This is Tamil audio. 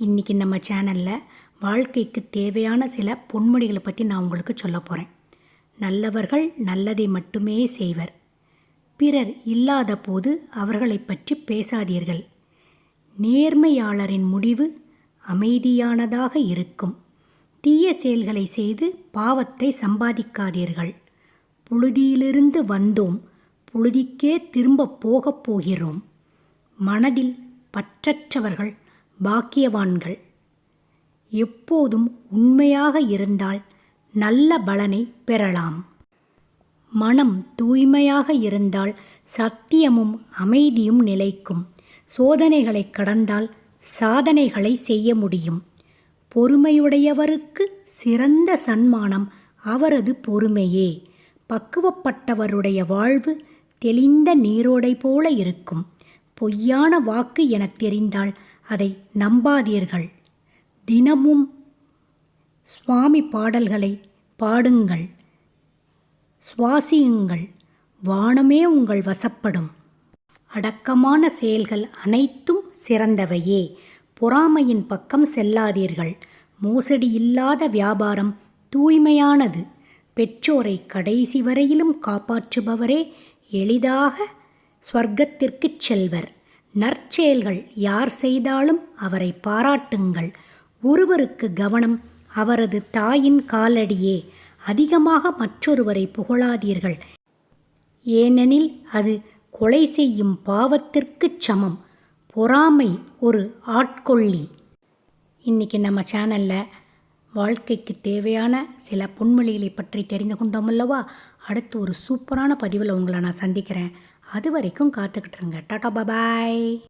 இன்றைக்கி நம்ம சேனலில் வாழ்க்கைக்கு தேவையான சில பொன்மொழிகளை பற்றி நான் உங்களுக்கு சொல்ல போகிறேன் நல்லவர்கள் நல்லதை மட்டுமே செய்வர். பிறர் இல்லாத போது அவர்களைப் பற்றி பேசாதீர்கள். நேர்மையாளரின் முடிவு அமைதியானதாக இருக்கும். தீய செயல்களை செய்து பாவத்தை சம்பாதிக்காதீர்கள். புழுதியிலிருந்து வந்தோம் புழுதிக்கே திரும்ப போகப் போகிறோம். மனதில் பற்றற்றவர்கள் பாக்கியவான்கள். எப்போதும் உண்மையாக இருந்தால் நல்ல பலனை பெறலாம். மனம் தூய்மையாக இருந்தால் சத்தியமும் அமைதியும் நிலைக்கும். சோதனைகளை கடந்தால் சாதனைகளை செய்ய முடியும். பொறுமையுடையவருக்கு சிறந்த சன்மானம் அவரது பொறுமையே. பக்குவப்பட்டவருடைய வாழ்வு தெளிந்த நீரோடை போல இருக்கும். பொய்யான வாக்கு எனத் தெரிந்தால் அதை நம்பாதீர்கள். தினமும் சுவாமி பாடல்களை பாடுங்கள். சுவாசியுங்கள். வானமே உங்கள் வசப்படும். அடக்கமான செயல்கள் அனைத்தும் சிறந்தவையே. பொறாமையின் பக்கம் செல்லாதீர்கள். மோசடி இல்லாத வியாபாரம் தூய்மையானது. பெற்றோரை கடைசி வரையிலும் காப்பாற்றுபவரே எளிதாக ஸ்வர்க்கத்திற்குச் செல்வர். நற்செயல்கள் யார் செய்தாலும் அவரை பாராட்டுங்கள். ஒருவருக்கு கவனம் அவரது தாயின் காலடியே. அதிகமாக மற்றொருவரை புகழாதீர்கள். ஏனெனில் அது கொலை செய்யும் பாவத்திற்குச் சமம். பொறாமை ஒரு ஆட்கொள்ளி இன்றைக்கி நம்ம சேனலில் வாழ்க்கைக்கு தேவையான சில பொன்மொழிகளை பற்றி தெரிந்து கொண்டோம் அல்லவா? அடுத்து ஒரு சூப்பரான பதிவில் உங்களை நான் சந்திக்கிறேன். அது வரைக்கும் காத்துக்கிட்டு இருங்க. Tata bye bye